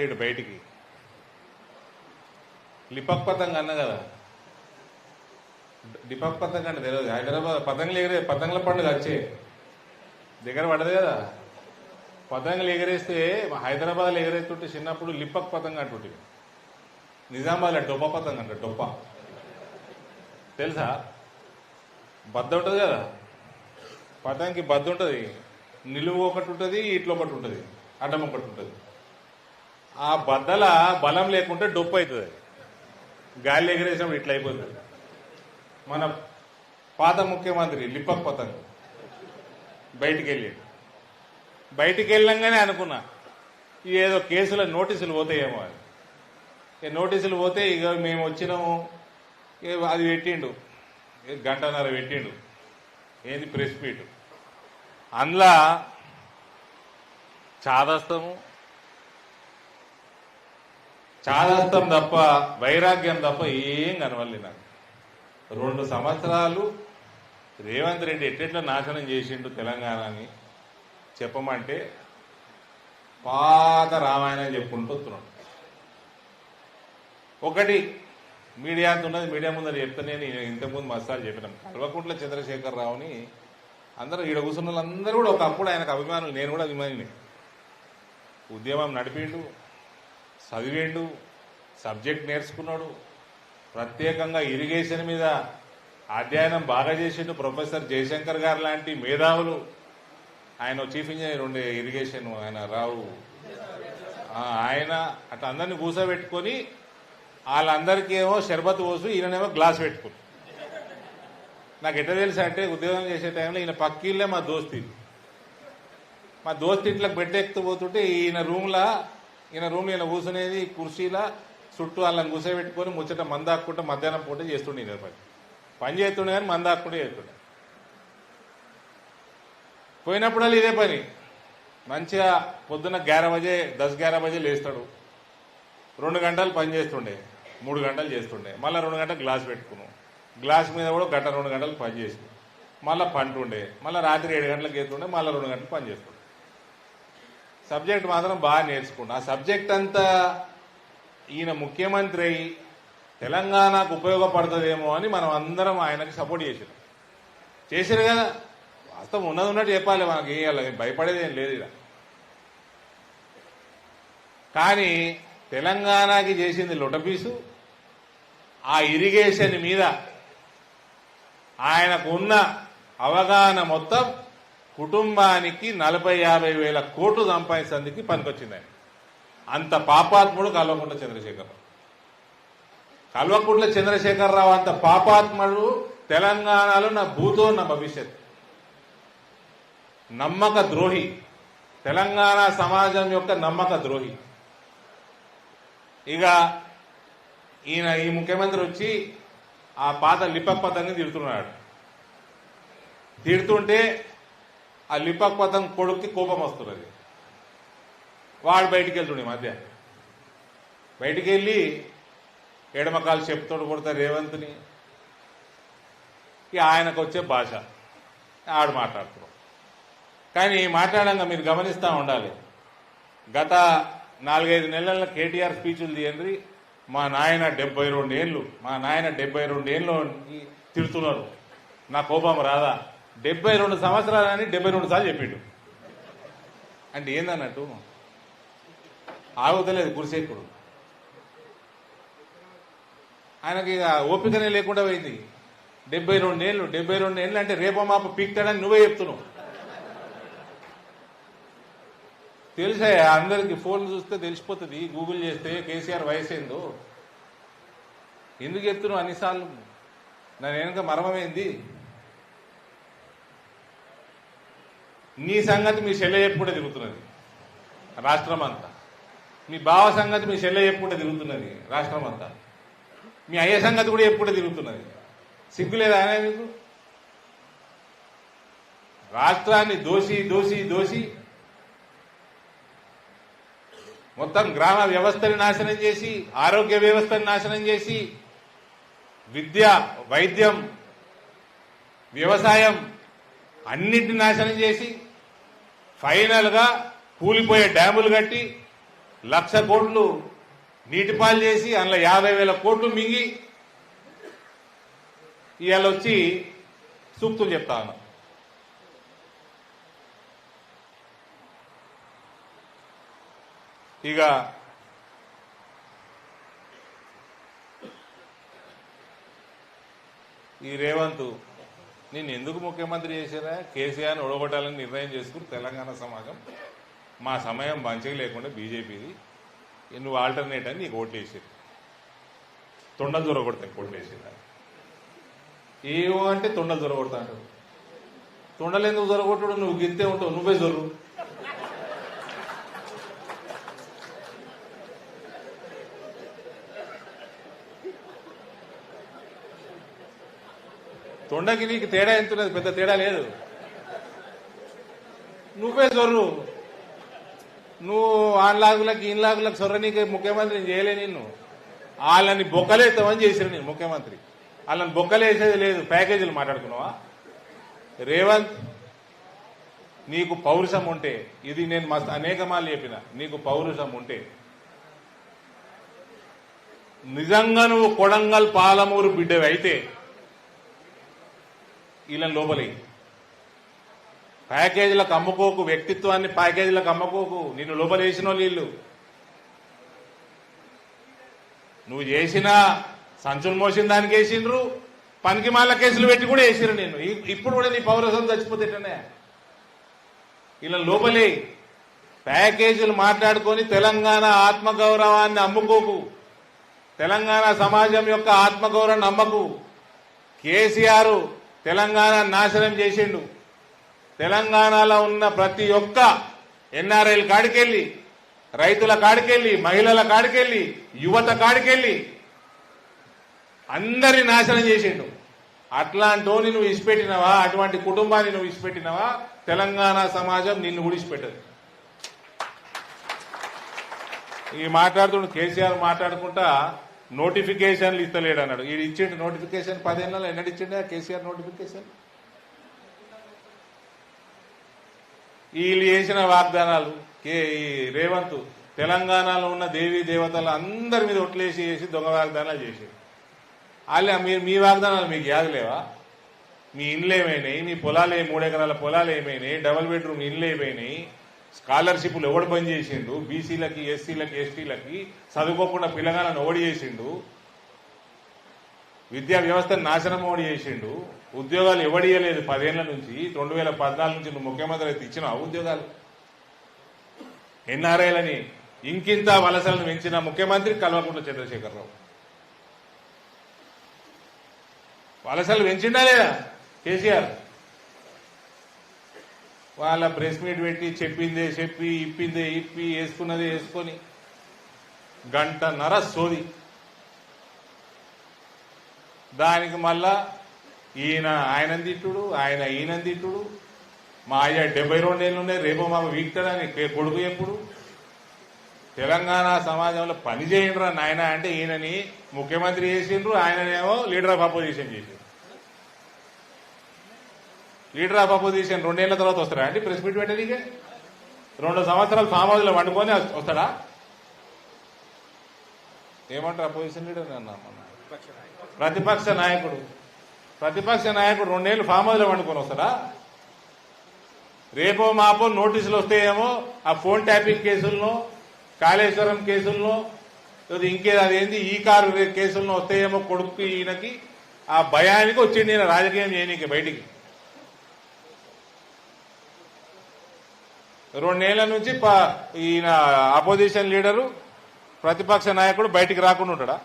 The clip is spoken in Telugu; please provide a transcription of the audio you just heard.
వెళ్ళాడు బయటికి. లిపక్ పతంగ్ అన్న కదా? లిపక్ పతంగ్ అంటే తెలియదు. హైదరాబాద్ పతంగులు ఎగిరే పతంగుల పండుగ వచ్చే. దగ్గర పడదు కదా? పతంగులు ఎగరేస్తే హైదరాబాద్లో ఎగరేస్తుంటే చిన్నప్పుడు లిపక్ పతంగ అంటుంటే నిజామాబాద్లో డొప్ప పతంగ అంట డొప్ప. తెలుసా? బద్ద ఉంటుంది కదా? పతంగి బద్ద ఉంటుంది. నిలువు ఒకటి ఉంటుంది ఇట్లా ఒకటి ఉంటుంది. అడ్డం ఒకటి ఉంటుంది. ఆ బద్దల బలం లేకుంటే డొప్పు అవుతుంది. గాలి ఎగిరేసినప్పుడు ఇట్లా అయిపోతుంది. మన పాత ముఖ్యమంత్రి లిప్పక్ పతంగ్ బయటికి వెళ్ళాడు బయటికి వెళ్ళంగానే అనుకున్నా ఏదో కేసుల నోటీసులు పోతాయేమో అది నోటీసులు పోతే ఇక మేము వచ్చినాము అది పెట్టిండు గంటన్నర పెట్టిండు ఏంది ప్రెస్ మీట్. అందులో చాదస్తము చాదస్తం తప్ప వైరాగ్యం తప్ప ఏం కనవల్లి నాకు. రెండు సంవత్సరాలు రేవంత్ రెడ్డి ఎట్టెట్లా నాశనం చేసిండు తెలంగాణని చెప్పమంటే పాత రామాయణం చెప్పుకుంటూ వస్తున్నాడు. ఒకటి మీడియా అంత ఉన్నది మీడియా ముందర చెప్తేనే నేను ఇంతకుముందు మసాలు చెప్పినాం కల్వకుంట్ల చంద్రశేఖర్ రావుని అందరూ ఈడ కూర్చున్న వాళ్ళందరూ కూడా ఒకప్పుడు ఆయనకు అభిమానులు నేను కూడా అభిమానిని. ఉద్యమం నడిపిండు చదివిండు సబ్జెక్ట్ నేర్చుకున్నాడు. ప్రత్యేకంగా ఇరిగేషన్ మీద అధ్యయనం బాగా చేసిండు ప్రొఫెసర్ జయశంకర్ గారు లాంటి మేధావులు. ఆయన చీఫ్ ఇంజనీర్ ఉండే ఇరిగేషన్ ఆయన రావు. ఆయన అట్లా అందరిని కూర్చోబెట్టుకొని వాళ్ళందరికీ ఏమో షర్బత్ పోసు ఈయననేమో గ్లాస్ పెట్టుకుని నాకు ఎట్లా తెలుసు అంటే ఉద్యోగం చేసే టైంలో ఈయన పక్కిళ్ళే మా దోస్తి మా దోస్త్ ఇంట్లోకి బెడ్ ఎక్కుతూ పోతుంటే ఈయన రూమ్లో ఈయన రూమ్ ఈయన కూర్చునేది కుర్చీలా చుట్టూ వాళ్ళని కూర్చోబెట్టుకొని ముచ్చట మందాక్కుంటే మధ్యాహ్నం పూట చేస్తుండే ఈయన పని. పని చేస్తుండే కానీ మందాక్కుంటే చేస్తుండే. పోయినప్పుడల్లా ఇదే పని. మంచిగా పొద్దున్న గ్యార బజే దశ గ్యార బజే లేస్తాడు. రెండు గంటలు పని చేస్తుండే. మూడు గంటలు చేస్తుండే. మళ్ళీ రెండు గంటలు గ్లాస్ పెట్టుకున్నాం. గ్లాస్ మీద కూడా గంట రెండు గంటలు పని చేసి మళ్ళీ పంటుండే మళ్ళీ రాత్రి ఏడు గంటలకు చేస్తుండే మళ్ళీ రెండు గంటలు పని చేస్తుండే. సబ్జెక్ట్ మాత్రం బాగా నేర్చుకున్నా. ఆ సబ్జెక్ట్ అంతా ఈయన ముఖ్యమంత్రి అయి తెలంగాణకు ఉపయోగపడుతుందేమో అని మనం అందరం ఆయనకి సపోర్ట్ చేసినాం చేశారు కదా? వాస్తవం ఉన్నది ఉన్నట్టు చెప్పాలి మనకి. ఏం భయపడేది ఏం లేదు ఇలా కానీ తెలంగాణకి చేసింది లొటపీసు ఆ ఇరిగేషన్ మీద ఆయనకు ఉన్న అవగాహన మొత్తం కుటుంబానికి నలభై యాభై వేల కోట్లు సంపాదించేందుకు పనికొచ్చింది ఆయన. అంత పాపాత్ముడు కల్వకుంట్ల చంద్రశేఖరరావు. కల్వకుంట్ల చంద్రశేఖరరావు అంత పాపాత్ముడు తెలంగాణలో నా భూతో నా భవిష్యత్ నమ్మక ద్రోహి. తెలంగాణ సమాజం యొక్క నమ్మక ద్రోహి. ఇక ఈయన ఈ ముఖ్యమంత్రి వచ్చి ఆ పాత లిపక్ పతంగి తిడుతున్నాడు. తిడుతుంటే ఆ లిపక్ పథం కొడుక్కి కోపం వస్తున్నది. వాడు బయటికి వెళ్తుండే ఈ మధ్య. బయటికి వెళ్ళి ఎడమకాలు చెప్తోడు కొడతా రేవంత్ని. ఇక ఆయనకు వచ్చే భాష. ఆడు మాట్లాడుతున్నాడు. కానీ మాట్లాడంగా మీరు గమనిస్తూ ఉండాలి. గత నాలుగైదు నెలల కేటీఆర్ స్పీచ్లు తీయండి మా నాయన డెబ్బై రెండు ఏళ్ళు మా నాయన డెబ్బై రెండు ఏళ్ళు తిడుతున్నారు. నా కోపం రాదా? డెబ్బై రెండు సంవత్సరాలని డెబ్బై రెండు సార్లు చెప్పిండు. అంటే ఏందన్నట్టు? ఆగుతలేదు కురిసేకుడు ఆయనకి ఇక ఓపికనే లేకుండా పోయింది. డెబ్బై రెండు ఏళ్ళు డెబ్బై రెండు ఏళ్ళు అంటే రేపో మాప పీక్తాడని నువ్వే చెప్తున్నావు. తెలుసా అందరికి ఫోన్లు చూస్తే తెలిసిపోతుంది. గూగుల్ చేస్తే కేసీఆర్ వయసు ఏందో? ఎందుకు చెప్తున్నావు అన్నిసార్లు? నన్ను వెనుక మర్మమైంది నీ సంగతి మీ చెల్లె చెప్పుకుంటే తిరుగుతున్నది. రాష్ట్రం అంతా. మీ బావ సంగతి మీ చెల్లె చెప్పుకుంటే తిరుగుతున్నది రాష్ట్రం అంతా. మీ అయ్య సంగతి కూడా చెప్పుకుంటే తిరుగుతున్నది. సిగ్గులేదా ఆయన మీకు? రాష్ట్రాన్ని దోషి దోషి దోషి. మొత్తం గ్రామ వ్యవస్థని నాశనం చేసి ఆరోగ్య వ్యవస్థని నాశనం చేసి విద్య వైద్యం వ్యవసాయం అన్నింటిని నాశనం చేసి ఫైనల్గా కూలిపోయే డ్యాములు కట్టి లక్ష కోట్లు నీటిపాలు చేసి అందులో యాభై వేల కోట్లు మింగి ఇవాళ వచ్చి సూక్తులు చెప్తా ఉన్నా. ఇక ఈ రేవంత్ నేను ఎందుకు ముఖ్యమంత్రి చేశారా? కేసీఆర్ని ఒడగొట్టాలని నిర్ణయం చేసుకుని తెలంగాణ సమాజం మా సమయం మంచిగా లేకుండా బీజేపీది నువ్వు ఆల్టర్నేట్ అని నీకు ఓట్లు వేసారు తొండలు దొరకొడతాయి ఓట్లు వేసారు ఏమో అంటే తొండలు దొరకొడతా అంటారు తొండలు ఎందుకు దొరకొట్టడు నువ్వు గిత్తే ఉంటావు నువ్వే దొరు తొండకి నీకు తేడా ఎంత ఉన్నది పెద్ద తేడా లేదు. నువ్వే జొర్రు నువ్వు ఆన్లాగులకు ఇన్లాగులకు సొర్ర నీకు ముఖ్యమంత్రిని చేయలే నిన్ను. వాళ్ళని బొక్కలేస్తామని చేశారు నేను ముఖ్యమంత్రి. వాళ్ళని బొక్కలేసేది లేదు. ప్యాకేజీలు మాట్లాడుకున్నావా? రేవంత్ నీకు పౌరుషం ఉంటే ఇది నేను మస్తు అనేక చెప్పిన నీకు పౌరుషం ఉంటే నిజంగా నువ్వు కొడంగల్ పాలమూరు బిడ్డవి అయితే వీళ్ళని లోపలి. ప్యాకేజీలకు అమ్ముకోకు వ్యక్తిత్వాన్ని ప్యాకేజీలకు అమ్ముకోకు. నిన్ను లోపలేసిన వాళ్ళు వీళ్ళు. నువ్వు చేసిన సంచులు మోసిన దానికి వేసిండ్రు పనికి మాల కేసులు పెట్టి కూడా వేసిరు నేను ఇప్పుడు కూడా నీ పౌరసం చచ్చిపోతే ఇలా లోపలే. ప్యాకేజీలు మాట్లాడుకొని తెలంగాణ ఆత్మగౌరవాన్ని అమ్ముకోకు. తెలంగాణ సమాజం యొక్క ఆత్మగౌరవాన్ని అమ్మకు కేసీఆర్ తెలంగాణ నాశనం చేసిండు. తెలంగాణలో ఉన్న ప్రతి ఒక్క ఎన్ఆర్ఐల కాడికెళ్ళి రైతుల కాడికెళ్ళి మహిళల కాడికెళ్ళి యువత కాడికెళ్ళి అందరి నాశనం చేసిండు. అట్లాంటోని నువ్వు ఇచ్చిపెట్టినవా అటువంటి కుటుంబాన్ని నువ్వు ఇచ్చిపెట్టినవా తెలంగాణ సమాజం నిన్ను ఉడిచిపెట్టదు ఈ మాట్లాడుతుండు కేసీఆర్ మాట్లాడుకుంటా నోటిఫికేషన్లు ఇస్తలేడు అన్నాడు. ఈ ఇచ్చిండు నోటిఫికేషన్ పదేళ్ళలో ఎన్నడు ఇచ్చిండే? KCR notification? వీళ్ళు చేసిన వాగ్దానాలు కే ఈ రేవంత్ తెలంగాణలో ఉన్న దేవీ దేవతలు అందరి మీద ఒట్లేసి చేసి దొంగ వాగ్దానాలు చేసేది అలా మీరు మీ వాగ్దానాలు మీకు యాదలేవా మీ ఇండ్లు ఏమైనాయి? మీ పొలాలు మూడెకరాల మూడు ఎకరాల పొలాలు ఏమైనాయి? డబుల్ బెడ్రూమ్ ఇండ్లు ఏమైనాయి? స్కాలర్షిప్లు ఎవడు బంద్ చేసిండు? బీసీలకి ఎస్సీలకి ఎస్టీలకి చదువుకోకుండా పిల్లగాలను ఓడి చేసిండు? విద్యా వ్యవస్థను నాశనం ఓడి చేసిండు? ఉద్యోగాలు ఎవడియలేదు పదేళ్ళ నుంచి రెండు వేల పద్నాలుగు నుంచి నువ్వు ముఖ్యమంత్రి అయితే ఇచ్చిన ఉద్యోగాలు? ఎన్ఆర్ఐలని ఇంకింత వలసలను పెంచిన ముఖ్యమంత్రి కల్వకుంట్ల చంద్రశేఖరరావు. వలసలు పెంచిండా లేదా? కేసీఆర్? వాళ్ళ ప్రెస్ మీట్ పెట్టి చెప్పిందే చెప్పి ఇప్పిందే ఇప్పి వేసుకున్నదే వేసుకొని గంటన్నర సోది. దానికి మళ్ళా ఈయన ఆయన తిట్టుడు ఆయన ఈయన తిట్టుడు. మా అయ్య డెబ్బై రెండేళ్ళు ఉన్నాయి రేపు మాకు వీక్తాడని కొడుకు ఎప్పుడు? తెలంగాణ సమాజంలో పని చేయండిరా నాయన అంటే ఈయనని ముఖ్యమంత్రి చేసిండ్రు ఆయననేమో లీడర్ ఆఫ్ అపోజిషన్ చేసిండ్రు. లీడర్ ఆఫ్ అపోజిషన్ రెండేళ్ళ తర్వాత వస్తారా అండి? ప్రెస్ మీట్ పెట్టడానికి? రెండు సంవత్సరాలు ఫామ్ హౌస్లో వండుకొని వస్తాడా? ఏమంటారు అపోజిషన్ లీడర్ అన్నా ప్రతిపక్ష నాయకుడు. ప్రతిపక్ష నాయకుడు రెండేళ్ళు ఫామ్ హౌస్లో వండుకొని వస్తాడా? రేపో మాపో నోటీసులు వస్తాయేమో ఆ ఫోన్ ట్యాపింగ్ కేసుల్లో కాళేశ్వరం కేసుల్లో లేదా ఇంకే అదేంది ఈ కారు రే- కేసుల్లో వస్తాయేమో కొడుకు ఈయనకి. ఆ భయానికి వచ్చింది ఈయన రాజకీయం చేయనీకి బయటికి. రెండేళ్ళ నుంచి ప- ఈయన అపోజిషన్ లీడరు ప్రతిపక్ష నాయకుడు బయటికి రాకుండా ఉంటాడా?